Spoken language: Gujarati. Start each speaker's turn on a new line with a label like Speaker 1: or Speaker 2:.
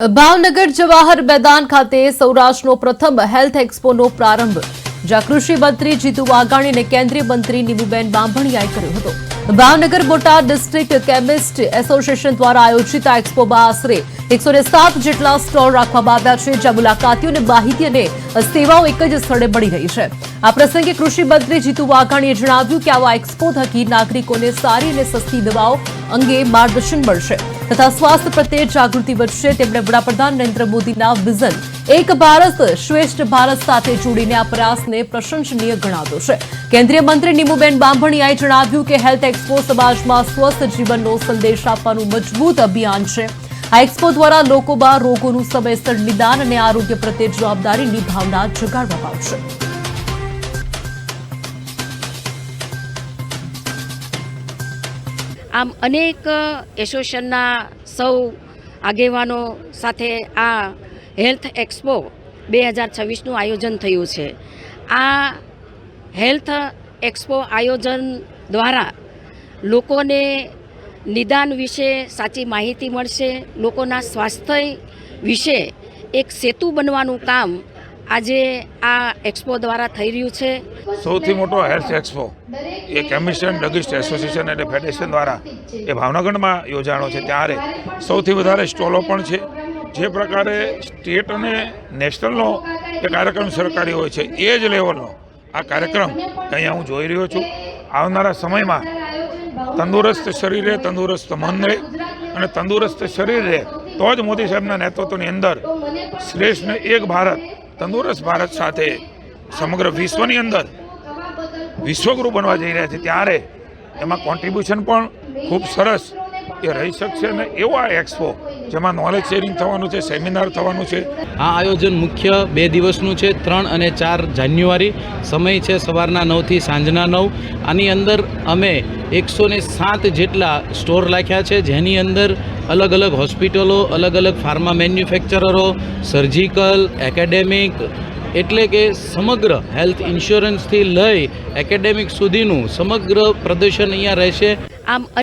Speaker 1: ભાવનગર જવાહર મેદાન ખાતે સૌરાષ્ટ્રનો પ્રથમ હેલ્થ એક્સપોનો પ્રારંભ. જ્યાં કૃષિ મંત્રી જીતુ વાઘાણી અને કેન્દ્રીય મંત્રી નીમુબેન બાંભણિયાએ કર્યો હતો. Bhavnagar Botad district chemist association દ્વારા આયોજિત આ એક્સપોમાં આશરે એકસો સાત જેટલા સ્ટોલ રાખવામાં આવ્યા છે, જ્યાં મુલાકાતીઓને માહિતી અને સેવાઓ એક જ સ્થળે મળી રહી છે. આ પ્રસંગે કૃષિ મંત્રી જીતુ વાઘાણીએ જણાવ્યું કે આવા એક્સપો થકી નાગરિકોને સારી અને સસ્તી દવાઓ અંગે માર્ગદર્શન મળશે. તથા સ્વાસ્થ્ય પ્રત્યે જાગૃતિ વધશે, તેમણે વડાપ્રધાન નરેન્દ્ર મોદીના વિઝન, એક ભારત શ્રેષ્ઠ ભારત સાથે જોડીને આ પ્રયાસને પ્રશંસનીય ગણાવ્યો છે. કેન્દ્રીય મંત્રી નીમુબેન બાંભણિયાએ જણાવ્યું કે હેલ્થ એક્સપો સમાજમાં સ્વસ્થ જીવનનો સંદેશ આપવાનું મજબૂત અભિયાન છે. આ એક્સપો દ્વારા લોકોમાં રોગોનું સમયસર નિદાન અને આરોગ્ય પ્રત્યે જવાબદારીની ભાવના જગાડવામાં આવશે.
Speaker 2: આમ અનેક એસોસિએશનના સૌ આગેવાનો સાથે આ હેલ્થ એક્સપો બે હજાર છવ્વીસનું આયોજન થયું છે. આ હેલ્થ એક્સપો આયોજન દ્વારા લોકોને નિદાન વિશે સાચી માહિતી મળશે, લોકોના સ્વાસ્થ્ય વિશે એક સેતુ બનવાનું કામ આજે આ એક્સપો દ્વારા થઈ રહ્યું છે.
Speaker 3: સૌથી મોટો હેલ્થ એક્સપો, એ કેમિસ્ટન ડગિસ્ટ એસોસિએશન એટલે ફેડરેશન દ્વારા એ ભાવનગરમાં યોજાણો છે. ત્યારે સૌથી વધારે સ્ટોલો પણ છે. જે પ્રકારે સ્ટેટ અને નેશનલનો જે કાર્યક્રમ સરકારી હોય છે, એ જ લેવલનો આ કાર્યક્રમ અહીંયા હું જોઈ રહ્યો છું. આવનારા સમયમાં તંદુરસ્ત શરીરે તંદુરસ્ત મન રહે અને તંદુરસ્ત શરીર તો જ મોદી સાહેબના નેતૃત્વની અંદર શ્રેષ્ઠ એક ભારત તંદુરસ્ત ભારત સાથે સમગ્ર વિશ્વની અંદર વિશ્વગુરુ બનવા જઈ રહ્યા છે. ત્યારે એમાં કોન્ટ્રીબ્યુશન પણ ખૂબ સરસ એ રહી શકશે અને એવો આ એક્સપો જેમાં નોલેજ શેરિંગ થવાનું છે સેમિનાર થવાનું છે.
Speaker 4: આ આયોજન મુખ્ય બે દિવસનું છે ત્રણ અને ચાર જાન્યુઆરી. સમય છે સવારના નવથી સાંજના નવ. આની અંદર અમે એકસો ને સાત જેટલા સ્ટોર રાખ્યા છે જેની અંદર અલગ અલગ હોસ્પિટલો અલગ અલગ ફાર્મા મેન્યુફેક્ચરરો સર્જિકલ એકેડેમિક એટલે કે સમગ્ર હેલ્થ ઇન્સ્યોરન્સથી લઈ એકેડેમિક સુધીનું સમગ્ર પ્રદર્શન અહીંયા રહેશે.
Speaker 2: આમ